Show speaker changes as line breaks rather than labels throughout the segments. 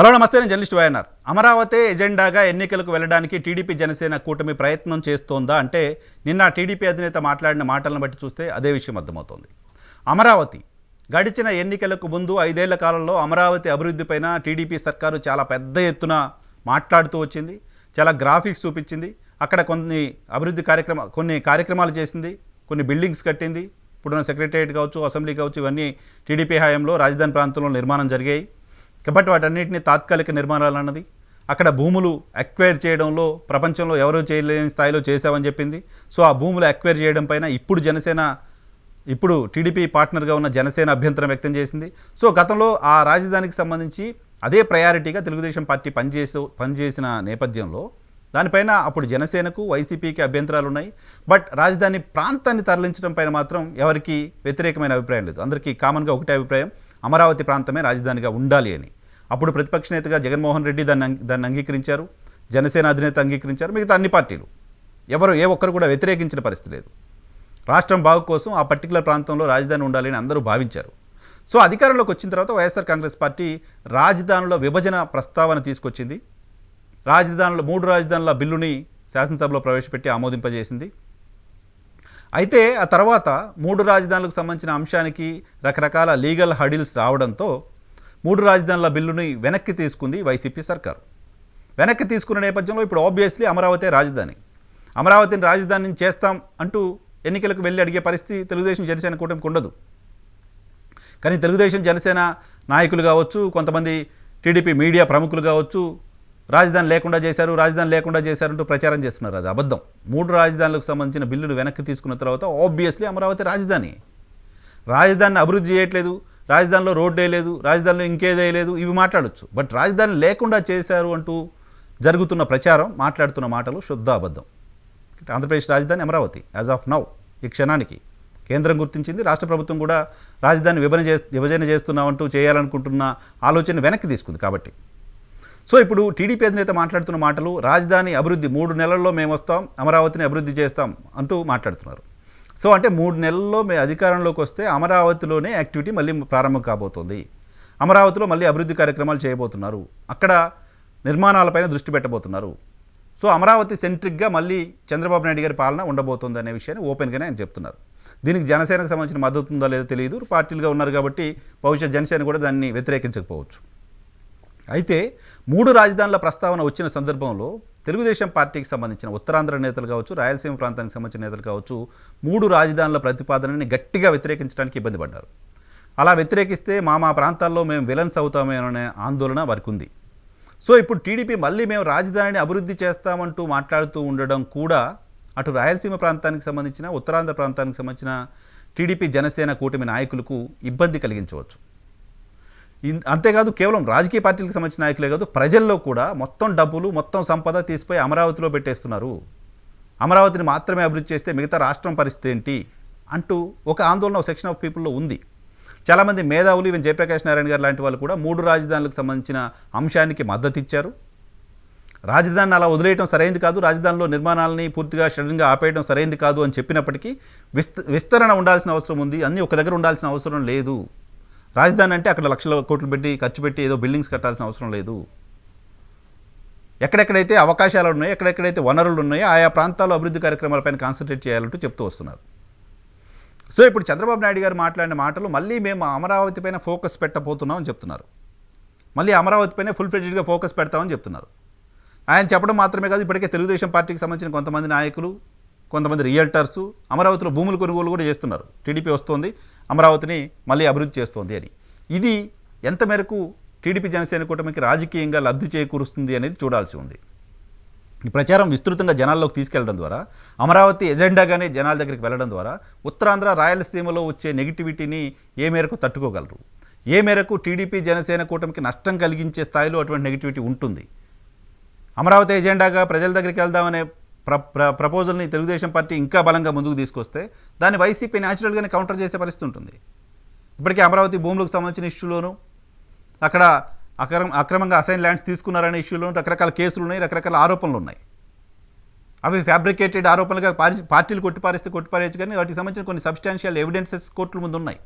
Hello నమస్తే నేను journalist YNR. Amaravati ఎజెండాగా ఎన్నికలకు వెళ్ళడానికి టీడీపీ జనసేన కూటమి ప్రయత్నం చేస్తోందా అంటే నిన్న టీడీపీ అధినేత మాట్లాడిన మాటలను బట్టి చూస్తే అదే విషయం అర్థమవుతోంది. అమరావతి గడిచిన ఎన్నికలకు ముందు ఐదేళ్ళ కాలంలో అమరావతి అభివృద్ధిపైన టీడీపీ సర్కారు చాలా పెద్ద ఎత్తున మాట్లాడుతూ వచ్చింది చాలా గ్రాఫిక్స్ చూపించింది. అక్కడ కొన్ని అభివృద్ధి కార్యక్రమ కొన్ని కార్యక్రమాలు చేసింది కొన్ని బిల్డింగ్స్ కట్టింది. ఇప్పుడున్న సెక్రటరియట్ కావచ్చు అసెంబ్లీ కావచ్చు ఇవన్నీ టీడీపీ హయాంలో రాజధాని ప్రాంతంలో నిర్మాణం జరిగాయి. కాబట్టి వాటన్నిటిని తాత్కాలిక నిర్మాణాలు అన్నది. అక్కడ భూములు అక్వైర్ చేయడంలో ప్రపంచంలో ఎవరూ చేయలేని స్థాయిలో చేశామని చెప్పింది. సో ఆ భూములు అక్వైర్ చేయడం పైన ఇప్పుడు జనసేన ఇప్పుడు టీడీపీ పార్ట్నర్గా ఉన్న జనసేన అభ్యంతరం వ్యక్తం చేసింది. సో గతంలో ఆ రాజధానికి సంబంధించి అదే ప్రయారిటీగా తెలుగుదేశం పార్టీ పనిచేసే పనిచేసిన నేపథ్యంలో దానిపైన అప్పుడు జనసేనకు వైసీపీకి అభ్యంతరాలు ఉన్నాయి. బట్ రాజధాని ప్రాంతాన్ని తరలించడం పైన మాత్రం ఎవరికి వ్యతిరేకమైన అభిప్రాయం లేదు. అందరికీ కామన్గా ఒకటే అభిప్రాయం. అమరావతి ప్రాంతమే రాజధానిగా ఉండాలి అని. అప్పుడు ప్రతిపక్ష నేతగా జగన్మోహన్ రెడ్డి దాన్ని దాన్ని అంగీకరించారు. జనసేన అధినేత అంగీకరించారు. మిగతా అన్ని పార్టీలు. ఎవరు ఏ ఒక్కరు కూడా వ్యతిరేకించిన పరిస్థితి లేదు. రాష్ట్రం బాగు కోసం ఆ పర్టికులర్ ప్రాంతంలో రాజధాని ఉండాలని అందరూ భావించారు. సో అధికారంలోకి వచ్చిన తర్వాత వైఎస్ఆర్ కాంగ్రెస్ పార్టీ రాజధానుల విభజన ప్రస్తావన తీసుకొచ్చింది. రాజధానుల మూడు రాజధానుల బిల్లుని శాసనసభలో ప్రవేశపెట్టి ఆమోదింపజేసింది. అయితే ఆ తర్వాత మూడు రాజధానులకు సంబంధించిన అంశానికి రకరకాల లీగల్ హడిల్స్ రావడంతో మూడు రాజధానుల బిల్లుని వెనక్కి తీసుకుంది వైసీపీ సర్కారు. వెనక్కి తీసుకున్న నేపథ్యంలో ఇప్పుడు ఆబ్వియస్లీ అమరావతి రాజధాని. అమరావతిని రాజధానిని చేస్తాం అంటూ ఎన్నికలకు వెళ్ళి అడిగే పరిస్థితి తెలుగుదేశం జనసేన కూటమికి ఉండదు. కానీ తెలుగుదేశం జనసేన నాయకులు కావచ్చు కొంతమంది టీడీపీ మీడియా ప్రముఖులు కావచ్చు రాజధాని లేకుండా చేశారు రాజధాని లేకుండా చేశారంటూ ప్రచారం చేస్తున్నారు. అది అబద్ధం. మూడు రాజధానులకు సంబంధించిన బిల్లులు వెనక్కి తీసుకున్న తర్వాత ఆబ్వియస్లీ అమరావతి రాజధాని. రాజధానిని అభివృద్ధి చేయట్లేదు రాజధానిలో రోడ్డు వేయలేదు రాజధానిలో ఇంకేదో వేయలేదు ఇవి మాట్లాడొచ్చు. బట్ రాజధాని లేకుండా చేశారు అంటూ జరుగుతున్న ప్రచారం మాట్లాడుతున్న మాటలు శుద్ధ అబద్ధం. ఆంధ్రప్రదేశ్ రాజధాని అమరావతి యాజ్ ఆఫ్ నౌ ఈ క్షణానికి. కేంద్రం గుర్తించింది రాష్ట్ర ప్రభుత్వం కూడా రాజధాని విభజన చే విభజన చేస్తున్నామంటూ చేయాలనుకుంటున్న ఆలోచన వెనక్కి తీసుకుంది కాబట్టి. సో ఇప్పుడు టీడీపీ అధినేత మాట్లాడుతున్న మాటలు రాజధాని అభివృద్ధి మూడు నెలల్లో మేము వస్తాం అమరావతిని అభివృద్ధి చేస్తాం అంటూ మాట్లాడుతున్నారు. సో అంటే మూడు నెలల్లో మేము అధికారంలోకి వస్తే అమరావతిలోనే యాక్టివిటీ మళ్ళీ ప్రారంభం కాబోతోంది. అమరావతిలో మళ్ళీ అభివృద్ధి కార్యక్రమాలు చేయబోతున్నారు. అక్కడ నిర్మాణాలపైన దృష్టి పెట్టబోతున్నారు. సో అమరావతి సెంట్రిక్గా మళ్ళీ చంద్రబాబు నాయుడు గారి పాలన ఉండబోతుంది అనే విషయాన్ని ఓపెన్గానే ఆయన చెప్తున్నారు. దీనికి జనసేనకు సంబంధించిన మద్దతు ఉందో లేదో తెలియదు. పార్టీలుగా ఉన్నారు కాబట్టి బహుశా జనసేన కూడా దాన్ని వ్యతిరేకించకపోవచ్చు. అయితే మూడు రాజధానుల ప్రస్తావన వచ్చిన సందర్భంలో తెలుగుదేశం పార్టీకి సంబంధించిన ఉత్తరాంధ్ర నేతలు కావచ్చు రాయలసీమ ప్రాంతానికి సంబంధించిన నేతలు కావచ్చు మూడు రాజధానుల ప్రతిపాదనని గట్టిగా వ్యతిరేకించడానికి ఇబ్బంది పడ్డారు. అలా వ్యతిరేకిస్తే మా మా ప్రాంతాల్లో మేము విలన్స్ అవుతామేననే ఆందోళన వారికి ఉంది. సో ఇప్పుడు టీడీపీ మళ్ళీ మేము రాజధానిని అభివృద్ధి చేస్తామంటూ మాట్లాడుతూ ఉండడం కూడా అటు రాయలసీమ ప్రాంతానికి సంబంధించిన ఉత్తరాంధ్ర ప్రాంతానికి సంబంధించిన టీడీపీ జనసేన కూటమి నాయకులకు ఇబ్బంది కలిగించవచ్చు. అంతేకాదు కేవలం రాజకీయ పార్టీలకు సంబంధించిన నాయకులే కాదు ప్రజల్లో కూడా మొత్తం డబ్బులు మొత్తం సంపద తీసిపోయి అమరావతిలో పెట్టేస్తున్నారు. అమరావతిని మాత్రమే అభివృద్ధి చేస్తే మిగతా రాష్ట్రం పరిస్థితి ఏంటి అంటూ ఒక ఆందోళన ఒక సెక్షన్ ఆఫ్ పీపుల్లో ఉంది. చాలామంది మేధావులు ఈవెన్ జయప్రకాష్ నారాయణ గారు లాంటి వాళ్ళు కూడా మూడు రాజధానులకు సంబంధించిన అంశానికి మద్దతు ఇచ్చారు రాజధానిని అలా వదిలేయడం సరైంది కాదు రాజధానిలో నిర్మాణాలని పూర్తిగా సడన్గా ఆపేయడం సరైంది కాదు అని చెప్పినప్పటికీ విస్త విస్తరణ ఉండాల్సిన అవసరం ఉంది. అన్నీ ఒక దగ్గర ఉండాల్సిన అవసరం లేదు. రాజధాని అంటే అక్కడ లక్షల కోట్లు పెట్టి ఖర్చు పెట్టి ఏదో బిల్డింగ్స్ కట్టాల్సిన అవసరం లేదు. ఎక్కడెక్కడైతే అవకాశాలు ఉన్నాయో ఎక్కడెక్కడైతే వనరులు ఉన్నాయో ఆయా ప్రాంతాల్లో అభివృద్ధి కార్యక్రమాలపైన కాన్సన్ట్రేట్ చేయాలంటూ చెప్తూ వస్తున్నారు. సో ఇప్పుడు చంద్రబాబు నాయుడు గారు మాట్లాడిన మాటలు మళ్ళీ మేము అమరావతి పైన ఫోకస్ పెట్టబోతున్నాం అని చెప్తున్నారు. మళ్ళీ అమరావతి పైన ఫుల్ ఫ్లెడ్జ్డ్గా ఫోకస్ పెడతామని చెప్తున్నారు. ఆయన చెప్పడం మాత్రమే కాదు ఇప్పటికే తెలుగుదేశం పార్టీకి సంబంధించిన కొంతమంది నాయకులు కొంతమంది రియల్టర్స్ అమరావతిలో భూములు కొనుగోలు కూడా చేస్తున్నారు. టీడీపీ వస్తోంది అమరావతిని మళ్ళీ అభివృద్ధి చేస్తోంది అని. ఇది ఎంత మేరకు టీడీపీ జనసేన కూటమికి రాజకీయంగా లబ్ధి చేకూరుస్తుంది అనేది చూడాల్సి ఉంది. ఈ ప్రచారం విస్తృతంగా జనాల్లోకి తీసుకెళ్ళడం ద్వారా అమరావతి ఎజెండాగానే జనాల దగ్గరికి వెళ్ళడం ద్వారా ఉత్తరాంధ్ర రాయలసీమలో వచ్చే నెగిటివిటీని ఏ మేరకు తట్టుకోగలరు? ఏ మేరకు టీడీపీ జనసేన కూటమికి నష్టం కలిగించే స్థాయిలో అటువంటి నెగిటివిటీ ఉంటుంది? అమరావతి ఎజెండాగా ప్రజల దగ్గరికి వెళ్దామనే ప్ర ప్ర ప్రపోజల్ని తెలుగుదేశం పార్టీ ఇంకా బలంగా ముందుకు తీసుకొస్తే దాన్ని వైసీపీ న్యాచురల్గానే కౌంటర్ చేసే పరిస్థితి ఉంటుంది. ఇప్పటికే అమరావతి భూములకు సంబంధించిన ఇష్యూలోను అక్కడ అక్రమ అక్రమంగా అసైన్ ల్యాండ్స్ తీసుకున్నారనే ఇష్యూలోను రకరకాల కేసులు ఉన్నాయి రకరకాల ఆరోపణలు ఉన్నాయి. అవి ఫ్యాబ్రికేటెడ్ ఆరోపణలుగా పార్టీలు కొట్టిపారేస్తే కొట్టిపారేయచ్చు కానీ వాటికి సంబంధించిన కొన్ని సబ్స్టాన్షియల్ ఎవిడెన్సెస్ కోర్టుల ముందు ఉన్నాయి.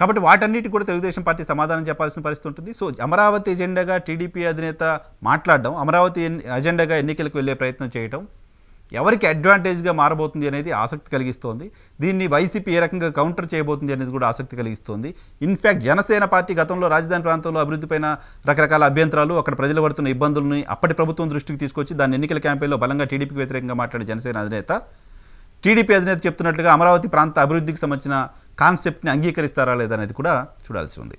కాబట్టి వాటన్నిటి కూడా తెలుగుదేశం పార్టీ సమాధానం చెప్పాల్సిన పరిస్థితి ఉంటుంది. సో అమరావతి ఎజెండాగా టీడీపీ అధినేత మాట్లాడడం అమరావతి అజెండాగా ఎజెండాగా ఎన్నికలకు వెళ్ళే ప్రయత్నం చేయడం ఎవరికి అడ్వాంటేజ్గా మారబోతుంది అనేది ఆసక్తి కలిగిస్తోంది. దీన్ని వైసీపీ ఏ రకంగా కౌంటర్ చేయబోతుంది అనేది కూడా ఆసక్తి కలిగిస్తోంది. ఇన్ఫ్యాక్ట్ జనసేన పార్టీ గతంలో రాజధాని ప్రాంతంలో అభివృద్ధిపైన రకరకాల అభ్యంతరాలు అక్కడ ప్రజలు పడుతున్న ఇబ్బందుల్ని అప్పటి ప్రభుత్వం దృష్టికి తీసుకొచ్చి దాన్ని ఎన్నికల క్యాంపెయిన్లో బలంగా టీడీపీకి వ్యతిరేకంగా మాట్లాడే జనసేన అధినేత టీడీపీ అధినేత చెప్తున్నట్లుగా అమరావతి ప్రాంత అభివృద్ధికి సంబంధించిన కాన్సెప్ట్ని అంగీకరిస్తారా లేదా అనేది కూడా చూడాల్సి ఉంది.